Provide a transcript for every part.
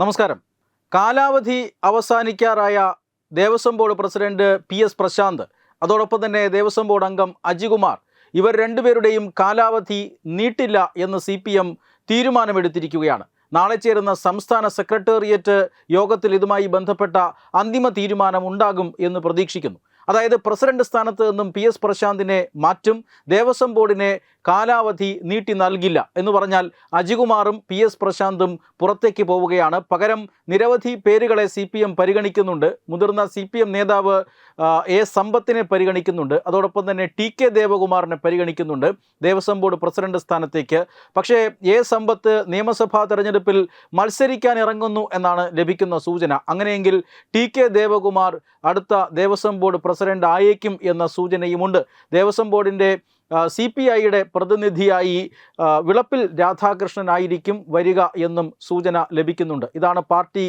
നമസ്കാരം. കാലാവധി അവസാനിക്കാറായ Devaswom board president P S Prashanth അതോടൊപ്പം തന്നെ ദേവസ്വം ബോർഡ് അംഗം അജികുമാർ ഇവർ രണ്ടുപേരുടെയും കാലാവധി നീട്ടില്ല എന്ന് സി പി എം തീരുമാനമെടുത്തിരിക്കുകയാണ്. നാളെ ചേരുന്ന സംസ്ഥാന സെക്രട്ടേറിയറ്റ് യോഗത്തിൽ ഇതുമായി ബന്ധപ്പെട്ട അന്തിമ തീരുമാനം ഉണ്ടാകും എന്ന് പ്രതീക്ഷിക്കുന്നു. അതായത് പ്രസിഡന്റ് സ്ഥാനത്ത് നിന്നും പി എസ് പ്രശാന്തിനെ മാറ്റും ദേവസ്വം ബോർഡിനെ കാലാവധി നീട്ടി നൽകില്ല എന്ന് പറഞ്ഞാൽ അജികുമാറും പി എസ് പ്രശാന്തും പുറത്തേക്ക് പോവുകയാണ്. പകരം നിരവധി പേരുകളെ സി പി എം പരിഗണിക്കുന്നുണ്ട്. മുതിർന്ന സി പി എം നേതാവ് എ സമ്പത്തിനെ പരിഗണിക്കുന്നുണ്ട്. അതോടൊപ്പം തന്നെ ടി കെ ദേവകുമാറിനെ പരിഗണിക്കുന്നുണ്ട്. ദേവസ്വം ബോർഡ് പ്രസിഡന്റ് സ്ഥാനത്തേക്ക്. പക്ഷേ എ സമ്പത്ത് നിയമസഭാ തെരഞ്ഞെടുപ്പിൽ മത്സരിക്കാൻ ഇറങ്ങുന്നു എന്നാണ് ലഭിക്കുന്ന സൂചന. അങ്ങനെയെങ്കിൽ ടി കെ ദേവകുമാർ അടുത്ത ദേവസ്വം ബോർഡ് പ്രസിഡന്റ് ആയേക്കും എന്ന സൂചനയുമുണ്ട്. ദേവസ്വം ബോർഡിന്റെ സി പി ഐയുടെ പ്രതിനിധിയായി വിളപ്പിൽ രാധാകൃഷ്ണനായിരിക്കും വരിക എന്നും സൂചന ലഭിക്കുന്നുണ്ട്. ഇതാണ് പാർട്ടി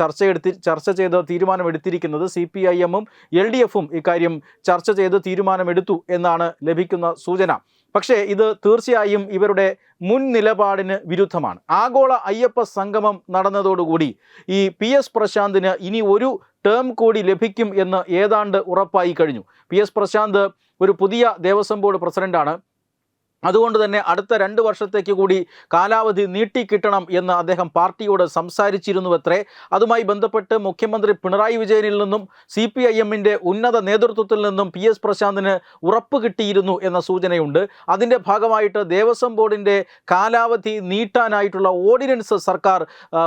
ചർച്ചയെടുത്തി ചർച്ച ചെയ്ത് തീരുമാനമെടുത്തിരിക്കുന്നത്. സി പി ഐ എമ്മും എൽ ഡി എഫും ഇക്കാര്യം ചർച്ച ചെയ്ത് തീരുമാനമെടുത്തു എന്നാണ് ലഭിക്കുന്ന സൂചന. പക്ഷേ ഇത് തീർച്ചയായും ഇവരുടെ മുൻ നിലപാടിന് വിരുദ്ധമാണ്. ആഗോള അയ്യപ്പ സംഗമം നടന്നതോടുകൂടി ഈ പി എസ് പ്രശാന്തിന് ഇനി ഒരു ടേം കൂടി ലഭിക്കും എന്ന് ഏതാണ്ട് ഉറപ്പായി കഴിഞ്ഞു. പി എസ് പ്രശാന്ത് ഒരു പുതിയ ദേവസ്വം ബോർഡ് പ്രസിഡന്റാണ്. അതുകൊണ്ട് തന്നെ അടുത്ത രണ്ട് വർഷത്തേക്ക് കൂടി കാലാവധി നീട്ടിക്കിട്ടണം എന്ന് അദ്ദേഹം പാർട്ടിയോട് സംസാരിച്ചിരുന്നുവത്രേ. അതുമായി ബന്ധപ്പെട്ട് മുഖ്യമന്ത്രി പിണറായി വിജയനിൽ നിന്നും സി പി ഐ എമ്മിന്റെ ഉന്നത നേതൃത്വത്തിൽ നിന്നും പി എസ് പ്രശാന്തിന് ഉറപ്പ് കിട്ടിയിരുന്നു എന്ന സൂചനയുണ്ട്. അതിന്റെ ഭാഗമായിട്ട് ദേവസ്വം ബോർഡിന്റെ കാലാവധി നീട്ടാനായിട്ടുള്ള ഓർഡിനൻസ് സർക്കാർ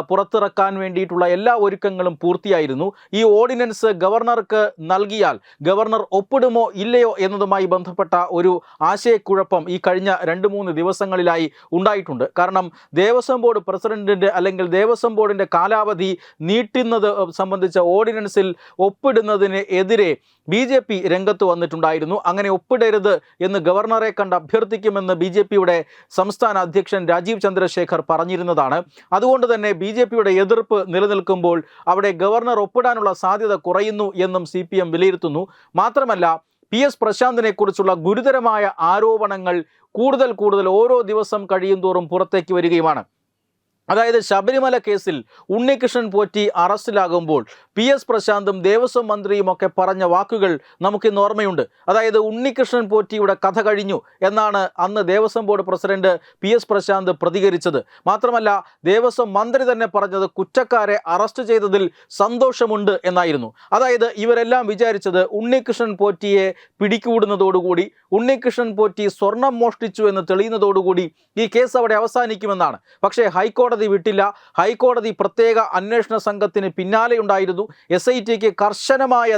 പുറത്തിറക്കാൻ വേണ്ടിയിട്ടുള്ള എല്ലാ ഒരുക്കങ്ങളും പൂർത്തിയായിരുന്നു. ഈ ഓർഡിനൻസ് ഗവർണർക്ക് നൽകിയാൽ ഗവർണർ ഒപ്പിടുമോ ഇല്ലയോ എന്നതുമായി ബന്ധപ്പെട്ട ഒരു ആശയക്കുഴപ്പം ഈ കഴിഞ്ഞ രണ്ട് മൂന്ന് ദിവസങ്ങളിലായി ഉണ്ടായിട്ടുണ്ട്. കാരണം ദേവസ്വം ബോർഡ് പ്രസിഡന്റിന്റെ അല്ലെങ്കിൽ ദേവസ്വം ബോർഡിന്റെ കാലാവധി നീട്ടുന്നത് സംബന്ധിച്ച ഓർഡിനൻസിൽ ഒപ്പിടുന്നതിന് എതിരെ ബി ജെ പി രംഗത്ത് വന്നിട്ടുണ്ടായിരുന്നു. അങ്ങനെ ഒപ്പിടരുത് എന്ന് ഗവർണറെ കണ്ട് അഭ്യർത്ഥിക്കുമെന്ന് ബി ജെ പിയുടെ സംസ്ഥാന അധ്യക്ഷൻ രാജീവ് ചന്ദ്രശേഖർ പറഞ്ഞിരുന്നതാണ്. അതുകൊണ്ട് തന്നെ ബി ജെ പിയുടെ എതിർപ്പ് നിലനിൽക്കുമ്പോൾ അവിടെ ഗവർണർ ഒപ്പിടാനുള്ള സാധ്യത കുറയുന്നു എന്നും സി വിലയിരുത്തുന്നു. മാത്രമല്ല പി എസ് പ്രശാന്തിനെ കുറിച്ചുള്ള ഗുരുതരമായ ആരോപണങ്ങൾ കൂടുതൽ കൂടുതൽ ഓരോ ദിവസം കഴിയും തോറും പുറത്തേക്ക് വരികയുമാണ്. അതായത് ശബരിമല കേസിൽ ഉണ്ണികൃഷ്ണൻ പോറ്റി അറസ്റ്റിലാകുമ്പോൾ പി എസ് പ്രശാന്തും ദേവസ്വം മന്ത്രിയും ഒക്കെ പറഞ്ഞ വാക്കുകൾ നമുക്കിന്ന് ഓർമ്മയുണ്ട്. അതായത് ഉണ്ണികൃഷ്ണൻ പോറ്റിയുടെ കഥ കഴിഞ്ഞു എന്നാണ് അന്ന് Devaswom board president P S Prashanth പ്രതികരിച്ചത്. മാത്രമല്ല ദേവസ്വം മന്ത്രി തന്നെ പറഞ്ഞത് കുറ്റക്കാരെ അറസ്റ്റ് ചെയ്തതിൽ സന്തോഷമുണ്ട് എന്നായിരുന്നു. അതായത് ഇവരെല്ലാം വിചാരിച്ചത് ഉണ്ണികൃഷ്ണൻ പോറ്റിയെ പിടികൂടുന്നതോടുകൂടി ഉണ്ണികൃഷ്ണൻ പോറ്റി സ്വർണം മോഷ്ടിച്ചു എന്ന് തെളിയുന്നതോടുകൂടി ഈ കേസ് അവിടെ അവസാനിക്കുമെന്നാണ്. പക്ഷേ ഹൈക്കോടതി വിട്ടില്ല. ഹൈക്കോടതി പ്രത്യേക അന്വേഷണ സംഘത്തിന് പിന്നാലെയുണ്ടായിരുന്നു എസ് ഐ ടിക്ക് കർശനമായ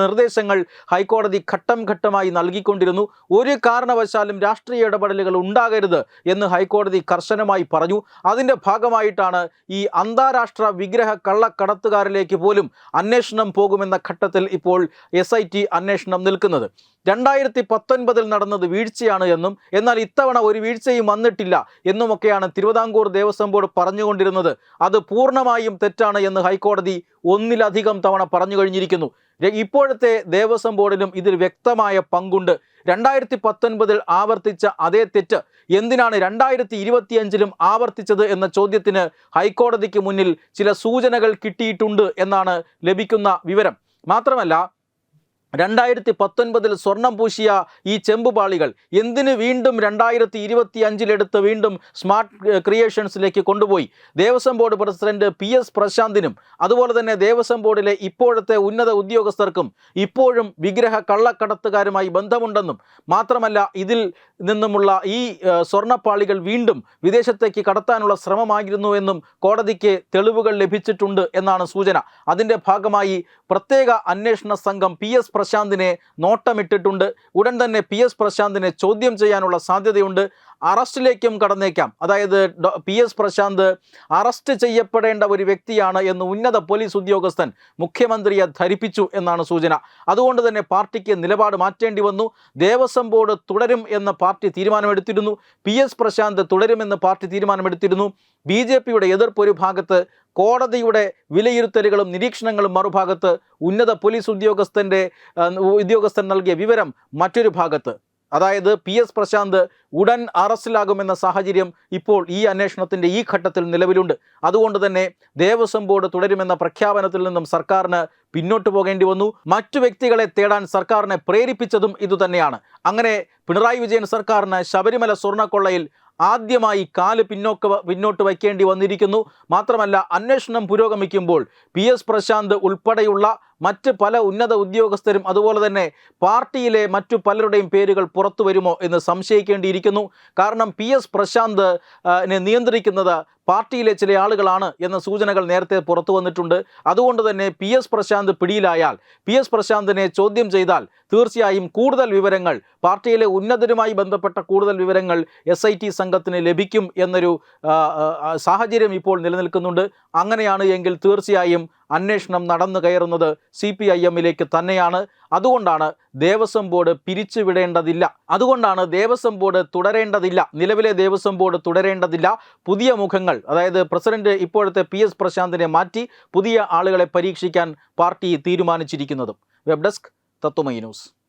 നിർദ്ദേശങ്ങൾ ഹൈക്കോടതി ഘട്ടം ഘട്ടമായി നൽകിക്കൊണ്ടിരുന്നു. ഒരു കാരണവശാലും രാഷ്ട്രീയ ഇടപെടലുകൾ ഉണ്ടാകരുത് എന്ന് ഹൈക്കോടതി കർശനമായി പറഞ്ഞു. അതിന്റെ ഭാഗമായിട്ടാണ് ഈ അന്താരാഷ്ട്ര വിഗ്രഹ കള്ളക്കടത്തുകാരിലേക്ക് പോലും അന്വേഷണം പോകുമെന്ന ഘട്ടത്തിൽ ഇപ്പോൾ എസ് ഐ ടി അന്വേഷണം നിൽക്കുന്നത്. രണ്ടായിരത്തി പത്തൊൻപതിൽ നടന്നത് വീഴ്ചയാണ് എന്നും എന്നാൽ ഇത്തവണ ഒരു വീഴ്ചയും വന്നിട്ടില്ല എന്നുമൊക്കെയാണ് തിരുവിതാംകൂർ ദേവസ്വം ബോർഡ് പറഞ്ഞുകൊണ്ടിരുന്നത് അത് പൂർണമായും തെറ്റാണ് എന്ന് ഹൈക്കോടതി ഒന്നിലധികം തവണ പറഞ്ഞു കഴിഞ്ഞിരിക്കുന്നു. ഇപ്പോഴത്തെ ദേവസ്വം ബോർഡിനും ഇതിൽ വ്യക്തമായ പങ്കുണ്ട്. രണ്ടായിരത്തി പത്തൊൻപതിൽ ആവർത്തിച്ച അതേ തെറ്റ് എന്തിനാണ് രണ്ടായിരത്തി ഇരുപത്തിയഞ്ചിലും ആവർത്തിച്ചത് എന്ന ചോദ്യത്തിന് ഹൈക്കോടതിക്ക് മുന്നിൽ ചില സൂചനകൾ കിട്ടിയിട്ടുണ്ട് എന്നാണ് ലഭിക്കുന്ന വിവരം. മാത്രമല്ല രണ്ടായിരത്തി പത്തൊൻപതിൽ സ്വർണം പൂശിയ ഈ ചെമ്പുപാളികൾ എന്തിന് വീണ്ടും രണ്ടായിരത്തി ഇരുപത്തി അഞ്ചിലെടുത്ത് വീണ്ടും സ്മാർട്ട് ക്രിയേഷൻസിലേക്ക് കൊണ്ടുപോയി? Devaswom board president P S പ്രശാന്തിനും അതുപോലെ തന്നെ ദേവസ്വം ബോർഡിലെ ഇപ്പോഴത്തെ ഉന്നത ഉദ്യോഗസ്ഥർക്കും ഇപ്പോഴും വിഗ്രഹ കള്ളക്കടത്തുകാരുമായി ബന്ധമുണ്ടെന്നും മാത്രമല്ല ഇതിൽ നിന്നുമുള്ള ഈ സ്വർണപ്പാളികൾ വീണ്ടും വിദേശത്തേക്ക് കടത്താനുള്ള ശ്രമമായിരുന്നു എന്നും കോടതിക്ക് തെളിവുകൾ ലഭിച്ചിട്ടുണ്ട് എന്നാണ് സൂചന. അതിന്റെ ഭാഗമായി പ്രത്യേക അന്വേഷണ സംഘം പി എസ് പ്രശാന്തിനെ നോട്ടമിട്ടിട്ടുണ്ട്. ഉടൻ തന്നെ പി എസ് പ്രശാന്തിനെ ചോദ്യം ചെയ്യാനുള്ള സാധ്യതയുണ്ട്. അറസ്റ്റിലേക്കും കടന്നേക്കാം. അതായത് പി എസ് പ്രശാന്ത് അറസ്റ്റ് ചെയ്യപ്പെടേണ്ട ഒരു വ്യക്തിയാണ് എന്ന് ഉന്നത പോലീസ് ഉദ്യോഗസ്ഥൻ മുഖ്യമന്ത്രിയെ ധരിപ്പിച്ചു എന്നാണ് സൂചന. അതുകൊണ്ട് തന്നെ പാർട്ടിക്ക് നിലപാട് മാറ്റേണ്ടി വന്നു. ദേവസ്വം ബോർഡ് തുടരും എന്ന പാർട്ടി തീരുമാനമെടുത്തിരുന്നു. പി എസ് പ്രശാന്ത് തുടരുമെന്ന് പാർട്ടി തീരുമാനമെടുത്തിരുന്നു. ബി ജെ പിയുടെ എതിർപ്പ് ഒരു ഭാഗത്ത് കോടതിയുടെ വിലയിരുത്തലുകളും നിരീക്ഷണങ്ങളും മറുഭാഗത്ത് ഉന്നത പോലീസ് ഉദ്യോഗസ്ഥന്റെ ഉദ്യോഗസ്ഥൻ നൽകിയ വിവരം മറ്റൊരു ഭാഗത്ത്. അതായത് പി എസ് പ്രശാന്ത് ഉടൻ അറസ്റ്റിലാകുമെന്ന സാഹചര്യം ഇപ്പോൾ ഈ അന്വേഷണത്തിന്റെ ഈ ഘട്ടത്തിൽ നിലവിലുണ്ട്. അതുകൊണ്ട് തന്നെ ദേവസ്വം ബോർഡ് തുടരുമെന്ന പ്രഖ്യാപനത്തിൽ നിന്നും സർക്കാരിന് പിന്നോട്ട് പോകേണ്ടി വന്നു. മറ്റു വ്യക്തികളെ തേടാൻ സർക്കാരിനെ പ്രേരിപ്പിച്ചതും ഇതുതന്നെയാണ് അങ്ങനെ പിണറായി വിജയൻ സർക്കാരിന് ശബരിമല സ്വർണക്കൊള്ളയിൽ ആദ്യമായി കാൽ പിന്നോക്ക് പിന്നോട്ട് വയ്ക്കേണ്ടി വന്നിരിക്കുന്നു. മാത്രമല്ല അന്വേഷണം പുരോഗമിക്കുമ്പോൾ പി എസ് പ്രശാന്ത് ഉൾപ്പെടെയുള്ള മറ്റ് പല ഉന്നത ഉദ്യോഗസ്ഥരും അതുപോലെ തന്നെ പാർട്ടിയിലെ മറ്റു പലരുടെയും പേരുകൾ പുറത്തു വരുമോ എന്ന് സംശയിക്കേണ്ടിയിരിക്കുന്നു. കാരണം പി എസ് പ്രശാന്ത് നിയന്ത്രിക്കുന്നത് പാർട്ടിയിലെ ചില ആളുകളാണ് എന്ന സൂചനകൾ നേരത്തെ പുറത്തു വന്നിട്ടുണ്ട്. അതുകൊണ്ട് തന്നെ പി എസ് പ്രശാന്ത് പിടിയിലായാൽ പി എസ് പ്രശാന്തിനെ ചോദ്യം ചെയ്താൽ തീർച്ചയായും കൂടുതൽ വിവരങ്ങൾ പാർട്ടിയിലെ ഉന്നതരുമായി ബന്ധപ്പെട്ട കൂടുതൽ വിവരങ്ങൾ എസ് ഐ ടി സംഘത്തിന് ലഭിക്കും എന്നൊരു സാഹചര്യം ഇപ്പോൾ നിലനിൽക്കുന്നുണ്ട്. അങ്ങനെയാണ് എങ്കിൽ തീർച്ചയായും അന്വേഷണം നടന്നു കയറുന്നത് സി പി ഐ എമ്മിലേക്ക് തന്നെയാണ്. അതുകൊണ്ടാണ് ദേവസ്വം ബോർഡ് പിരിച്ചുവിടേണ്ടതില്ല. അതുകൊണ്ടാണ് ദേവസ്വം ബോർഡ് തുടരേണ്ടതില്ല. നിലവിലെ ദേവസ്വം ബോർഡ് തുടരേണ്ടതില്ല. പുതിയ മുഖങ്ങൾ അതായത് പ്രസിഡന്റ് ഇപ്പോഴത്തെ പി എസ് പ്രശാന്തിനെ മാറ്റി പുതിയ ആളുകളെ പരീക്ഷിക്കാൻ പാർട്ടി തീരുമാനിച്ചിരിക്കുന്നതും. Web desk Tatwamayi news.